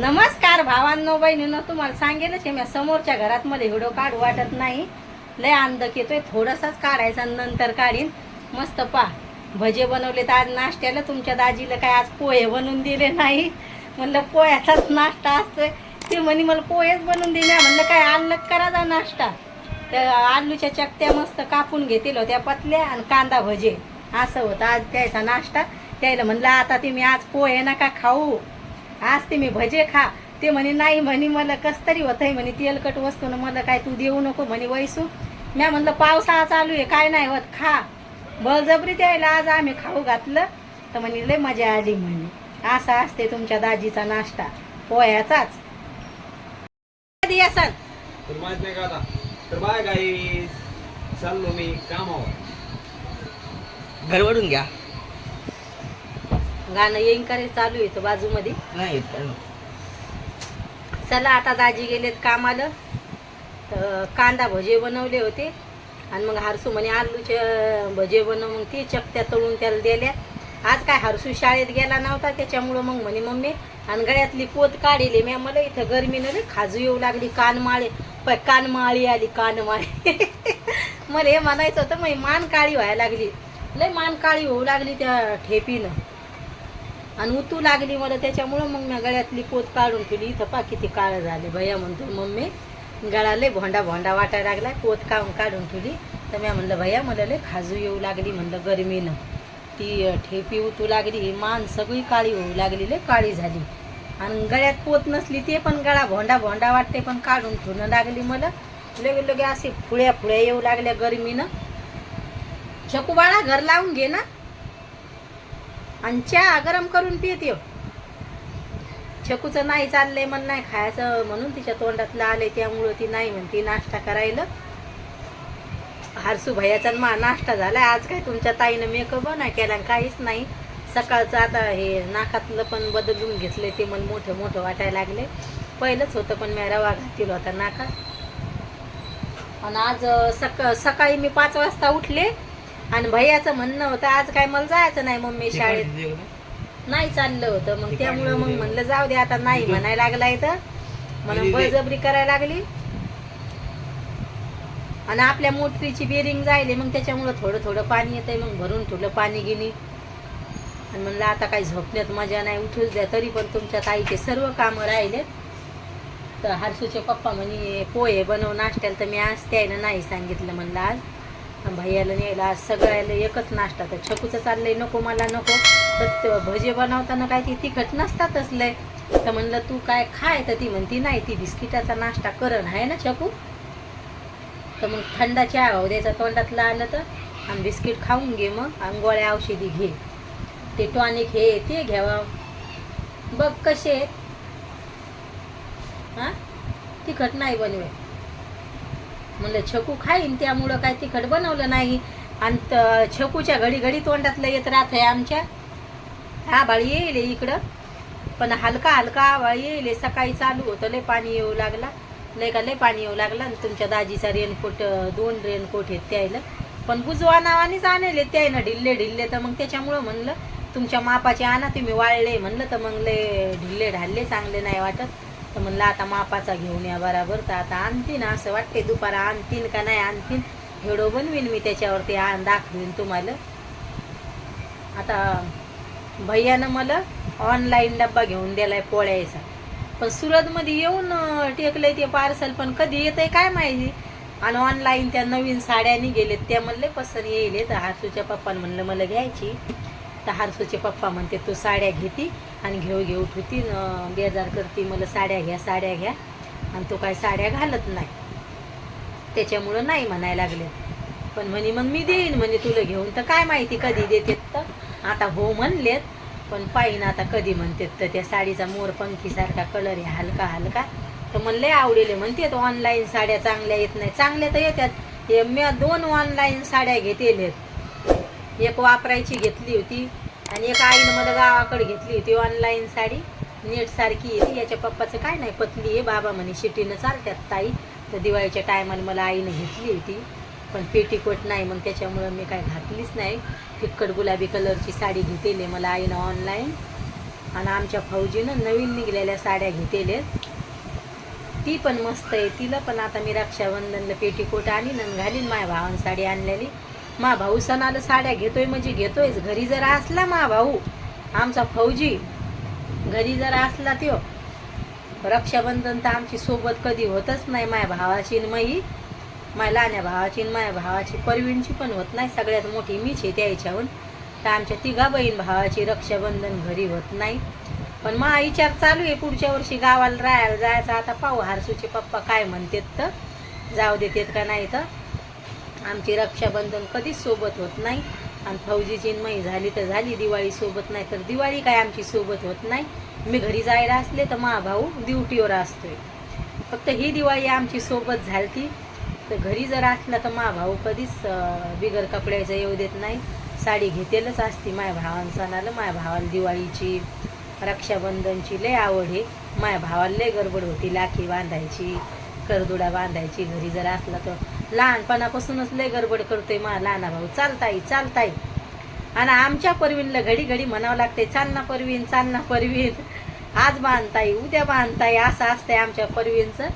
नमस्कार भावांनो बहिणीनं तुम्हाला सांगेलच आहे मी समोरच्या घरात मध्ये व्हिडिओ काढू वाटत नाही. लय अंधक येतोय थोडासाच काढायचा आणि नंतर काढीन. मस्त पा भजे बनवले तर आज नाश्त्याला तुमच्या दाजीला काय आज पोहे बनवून दिले नाही. म्हणलं पोह्याचाच नाश्ता असतोय. ते म्हणे मला पोहेच बनवून दिले म्हणलं काय आणलं करा जा नाश्ता. तर आलूच्या चकत्या मस्त कापून घेतील होत्या पतल्या आणि कांदा भजे. असं होतं आज त्याचा नाश्ता. त्याला म्हणलं आता तुम्ही आज पोहे नका खाऊ. आज ते मी भजे खा. ते म्हणे नाही म्हणे मला कस तरी होत आहे म्हणे तेलकट वस्तू मला काय तू देऊ नको म्हणे वैसू. म्या म्हणलं पावसाळा चालू आहे काय नाही होत खा. बळजबरी द्यायला आज आम्ही खाऊ घातलं. तर म्हणे लय मजा आली म्हणे. असा असते तुमच्या दाजीचा नाश्ता. पोह्याचाच. कधी असाल तर माहीत नाही का आता? तर बाय गाई चाललो मी कामावर. घरवडून घ्या. गाणं येईन करे चालू येतं बाजूमध्ये. नाही. चला आता दाजी गेलेत कामाला. तर कांदा भजे बनवले होते. आणि मग हारसू म्हणे आलूचे भजे बनव. मग ती चकत्या तळून त्याला दिल्या. आज काय हारसू शाळेत गेला नव्हता त्याच्यामुळं मग म्हणे मम्मी आणि गळ्यातली पोत काढली मी. मला इथं गरमीनं रे खाजू येऊ लागली कानमाळे. प कानमाळी आली कानमाळी. मला हे म्हणायचं होतं मग मान काळी व्हायला लागली. लय मान काळी होऊ लागली त्या ठेपीनं. आणि उतू लागली मला त्याच्यामुळं मग मी गळ्यातली पोत काढून ठेवली इथं पा किती काळं झाले भैया म्हणतो मम्मी गळाले भोंडा भोंडा वाटायला लागला पोत काढून काढून ठेवली तर मी म्हणलं भैया मला लय खाजू येऊ लागली. म्हणलं गरमीनं. ती ठेपी उतू लागली ही मान सगळी काळी होऊ लागली लय काळी झाली. आणि गळ्यात पोत नसली ते पण गळा भोंडा भोंडा वाटते पण काढून ठेवणं लागली मला. लगे लगे असे फुळ्या फुळ्या येऊ लागल्या गरमीनं. चकू बाळा घर लावून घे ना. आणि चहा गरम करून पित येऊ छकूचं नाही चाललंय मन नाही खायचं म्हणून तिच्या तोंडातलं आले त्यामुळं ती नाही म्हणती नाश्ता करायला. हारसू भैयाचा मा नाश्ता झालाय आज काय तुमच्या ताईनं मेकअप नाही केला काहीच नाही. सकाळचं आता हे नाकातलं पण बदलून घेतलंय ते मन मोठं मोठं वाटायला लागले पहिलंच होतं पण मी रवा घातील होता नाकात. आणि आज सक सकाळी मी पाच वाजता उठले आणि भैयाचं म्हणणं होतं आज काय मला जायचं नाही मम्मी शाळेत. नाही चाललं होतं. मग त्यामुळं मग. म्हणलं जाऊ दे आता नाही. म्हणायला लागलाय तर म्हणून इथे. बळजबरी करायला लागली. आणि आपल्या मोटरीची बेरिंग जायले मग त्याच्यामुळं थोडं थोडं पाणी येतंय मग भरून ठेवलं पाणी गिनी आणि म्हणलं आता काही झोपण्यात मजा नाही उठूच द्या तरी पण तुमच्या ताईचे सर्व कामं राहिले. तर हर्षूचे पप्पा म्हणे पोहे बनव नाश्त्याला तर मी आज त्यानं नाही सांगितलं म्हणलं आज. भैयाला न्यायला आज सगळ्याला एकच नाश्ता. तर छकूचं चाललंय नको मला नको. तर भजे बनवताना काय ती तिखट नसतातच लय. तर म्हणलं तू काय खाय? तर ती म्हणती नाही ती बिस्किटाचा नाश्ता करण आहे ना छकू? तर मग थंडा चहा भाऊ द्यायचा तोंडातला आलं तर आणि बिस्किट खाऊन घे मग आणि गोळ्या औषधी घे. ते टॉनिक हे ते घ्यावा. बघ कसे हां? तिखट नाही बनवे. म्हणलं छकू खाईन त्यामुळं काय तिखट बनवलं नाही. आणि त- छकूच्या घडी घडी तोंडातलं येत राहत आहे आमच्या. हा बाळी येईल इकडं. पण हलका हलका आवाळ येईल. सकाळी चालू होतं लय पाणी येऊ लागला. लय का लय पाणी येऊ लागला. आणि तुमच्या दाजीचा रेनकोट दोन रेनकोट आहेत त्यायला. पण बुजवा नावानेच आणले ना ढिल्ले ढिल्ले. तर मग त्याच्यामुळं म्हणलं तुमच्या मापाचे आणा तुम्ही वाळले. म्हणलं तर मग लय ढिल्ले ढालले चांगले नाही वाटत. तर म्हणलं आता मापाचा घेऊन या बराबर तर आता आणतीन असं वाटते दुपारा आणतीन का नाही आणतीन? व्हिडिओ बनवीन मी त्याच्यावरती आण दाखवीन तुम्हाला. आता भैयानं मला ऑनलाईन डब्बा घेऊन दिलाय पोळ्याचा. पण सुरतमध्ये येऊन टेकलंय ते पार्सल पण कधी येत आहे काय माहिती? आणि ऑनलाईन त्या नवीन साड्या निघेलेत त्या म्हणले पसंत येईल तर हारसूच्या पप्पानं म्हणलं मला घ्यायची. तर हारसूचे पप्पा म्हणते तू साड्या घेती आणि घेऊ घेऊ होती. बेजार करती मला साड्या घ्या साड्या घ्या. आणि तू काय साड्या घालत नाही. त्याच्यामुळं नाही म्हणायला लागले. पण म्हणे मग मी देईन. म्हणे तुला घेऊन तर काय माहिती कधी देतेत तर. आता हो म्हणलेत पण पाहिन आता कधी म्हणतेत तर. त्या साडीचा मोरपंखीसारखा कलर आहे हलका हलका. तर म्हणले आवडेल म्हणतेत ऑनलाईन साड्या चांगल्या येत नाही. चांगल्या तर येतात हे मी दोन ऑनलाईन साड्या घेतेलेत. एक वापरायची घेतली होती. आणि एका आईनं मला गावाकडे घेतली होती ऑनलाईन साडी. नेट सारखी येते. याच्या पप्पाचं काय नाही पतली आहे. बाबा म्हणे शिटीनं चालत्यात ताई. तर दिवाळीच्या टायमाला मला आईनं घेतली होती. पण पेटीकोट नाही मग त्याच्यामुळं मी काय घातलीच नाही. फिक्कट गुलाबी कलरची साडी घेतली मला आईनं ऑनलाईन आणि आमच्या फौजीनं नवीन निघलेल्या साड्या घेतलेल्या ती पण मस्त आहे. तिला पण आता मी रक्षाबंधनला पेटीकोट आणीन आणि घालीन. माझ्या भावानं साडी आणलेली. मा भाऊ सणाला साड्या घेतोय म्हणजे घेतोयच. घरी जर असला मा भाऊ आमचा फौजी घरी जर असला त्यो रक्षाबंधन तर आमची सोबत कधी होतच नाही. माझ्या भावाची मयी मई माझ्या लहान्या भावाची न माझ्या भावाची परवीणची पण होत नाही. सगळ्यात मोठी मीच आहे त्या याच्याहून. तर आमच्या तिघा बहीण भावाची रक्षाबंधन घरी होत नाही. पण मा विचार चालू आहे पुढच्या वर्षी गावाला राहायला जायचं. आता पाहू हारसूचे पप्पा काय म्हणतात तर. जाऊ देतात का नाही तर. आमची रक्षाबंधन कधीच सोबत होत नाही. आणि फौजी चिन्मयी झाली तर झाली दिवाळी सोबत नाही तर दिवाळी काय आमची सोबत होत नाही. मी घरी जायला असले तर मा भाऊ ड्युटीवर असतोय. फक्त ही दिवाळी आमची सोबत झालती. तर घरी जर असला तर मा भाऊ कधीच बिगर कपड्याचं येऊ देत नाही. साडी घेतेलच असती माझ्या भावानं सणाला. माझ्या भावाला दिवाळीची रक्षाबंधनची लय आवड आहे. माझ्या भावाला लय गडबड होती लाखी बांधायची करदुडा बांधायची. घरी जर असला तर लहानपणापासूनच लय गडबड करतोय मा लहाना भाऊ. चालताई चालताई आणि आमच्या परवीनला घडी घडी म्हणावं लागते चाल ना परवीन चाल ना परवीन. आज बांधताई उद्या बांधताय असं असतंय आमच्या परवीनचं.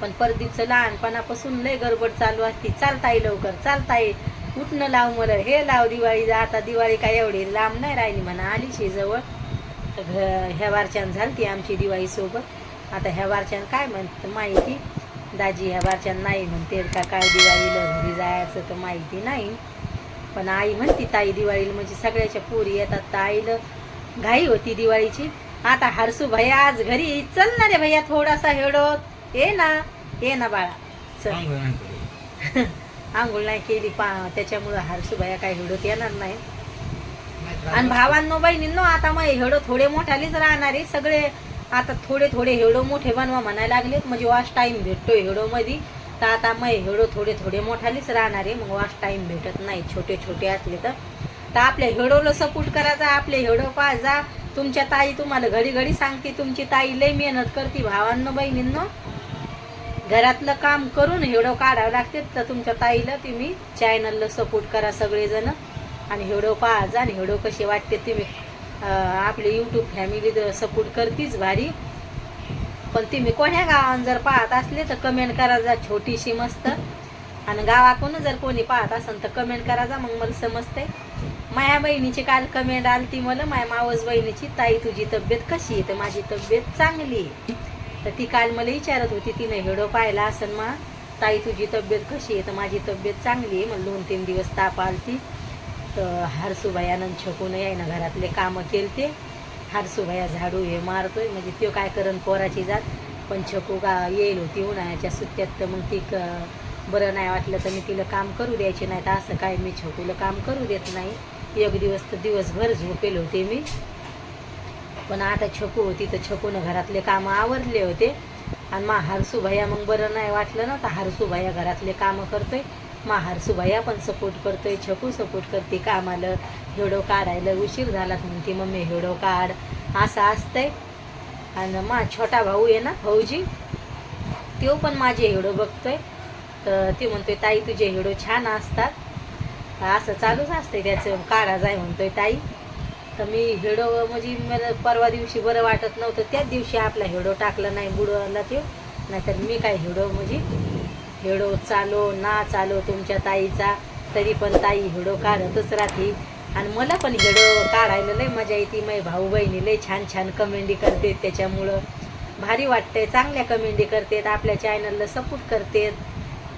पण परदीपचं लहानपणापासून लय गडबड चालू असती. चालताई लवकर चालताई उठणं लाव मला हे लाव दिवाळी आता दिवाळी काय एवढी लांब नाही राहिली म्हणा आलीशी जवळ. तर घ ह्या वारच्यान झालती आमची दिवाळी सोबत. आता ह्या वारच्यान काय म्हणत माहिती? दाजी ह्या वारच्यान नाही म्हणते का काय दिवाळीला घरी जायचं तर माहिती नाही. पण आई म्हणती ताई दिवाळीला म्हणजे सगळ्याच्या पोरी येतात तर आईला घाई होती दिवाळीची. आता हरसू भैया आज घरी चल ना रे भैया थोडासा हेडोत ये ना ये ना बाळा चल. आंघोळ नाही केली. पा त्याच्यामुळं हरसू भैया काय हेडोत येणार नाही. आणि भावांनो बहिणींनो आता मग हेडो थोडे मोठालेच राहणार आहे. सगळे आता थोडे थोडे हेडो मोठे बनवा म्हणायला लागलेत. म्हणजे वाश टाईम भेटतो हेडोमध्ये. तर आता मग हेडो थोडे थोडे मोठालेच राहणार आहे. मग वाश टाईम भेटत नाही. छोटे छोटे असले तर. तर आपल्या हेडोला सपोर्ट करायचा आपले हेडो जा तुमच्या ताई तुम्हाला घडी घडी सांगते. तुमची ताई लय मेहनत करते भावांनो बहिणींनो. घरातलं काम करून हेडो काढावं लागते. तर तुमच्या ताईला तुम्ही चॅनलला सपोर्ट करा सगळेजण. आणि हेडो पाहा आणि हेडो कसे वाटते तुम्ही आपले यूट्यूब फॅमिली सपोर्ट करतीच भारी. पण तुम्ही कोण्या गावात जर पाहत असले तर कमेंट करा जा छोटीशी मस्त. आणि गावाकडून जर कोणी पाहत असेल तर कमेंट करा जा मग मला समजते माया बहिणीची काल कमेंट आली ती मला माया मावस बहिणीची ताई तुझी तब्येत कशी आहे? तर माझी तब्येत चांगली आहे. तर ती काल मला विचारत होती तिने व्हिडिओ पाहिला असेल मा ताई तुझी तब्येत कशी आहे? तर माझी तब्येत चांगली आहे. मला दोन तीन दिवस ताप आलती. तर हारसूबायानं छकून यायनं घरातले कामं केलते. हारसूबाया झाडू हे मारतोय. म्हणजे तो काय करण पोराची जात. पण छकू का येईल होती उन्हाळ्याच्या सुट्ट्यात. तर मग ती क बरं नाही वाटलं तर मी तिला काम करू द्यायचे नाही तर असं काय मी छकूला काम करू देत नाही. एक दिवस तर दिवसभर झोपेल होते मी. पण आता छकू होती तर छकूनं घरातले कामं आवरले होते. आणि मग हरसू भैया मग बरं नाही वाटलं ना तर हरसू भैया घरातले कामं करतोय. मा हरसू पण सपोर्ट करतोय छकू सपोर्ट करते कामाला. हेडो काढायला उशीर झालात म्हणते मम्मी हेडो काढ. असं असतंय. आणि मा छोटा भाऊ आहे ना भाऊजी? तो पण माझे हेडो बघतोय. तर ते म्हणतोय ताई तुझे हेडो छान असतात. असं चालूच असतंय त्याचं. काढा जाय म्हणतोय ताई तर मी हेडो म्हणजे मला परवा दिवशी बरं वाटत नव्हतं. त्याच दिवशी आपला हेडो टाकला नाही बुडवला तो नाहीतर मी काय हेडो म्हणजे हेडो चालो ना चालो तुमच्या ताईचा. तरी पण ताई हेडो काढतच राहते. आणि मला पण हेडो काढायला लय मजा येते. माझी भाऊ बहिणी लय छान छान कमेंडी करते त्याच्यामुळं. भारी वाटतंय चांगल्या कमेंडी करतेत आपल्या चॅनलला सपोर्ट करतेत.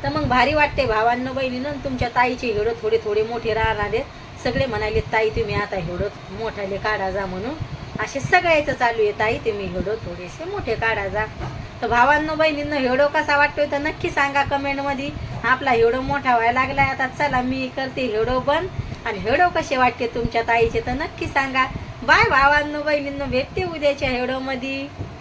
तर मग भारी वाटते भावांना बहिणीनं तुमच्या ताईचे हेडो थोडे थोडे मोठे राहणार आहेत. सगळे म्हणाले ताई तुम्ही आता हेडो मोठाले काढा जा म्हणून. असे सगळ्याचं चालू आहे. ताई तुम्ही हेडो थोडेसे मोठे काढा जा. तर भावांनो बहिणींनो हेडो कसा वाटतोय तर नक्की सांगा कमेंटमध्ये. आपला हेडो मोठा व्हायला लागलाय आता. चला मी करते हेडो बंद आणि हेडो कसे वाटते तुमच्या ताईचे तर नक्की सांगा. बाय भावांनो बहिणींनो भेटते उद्याच्या हेडोमध्ये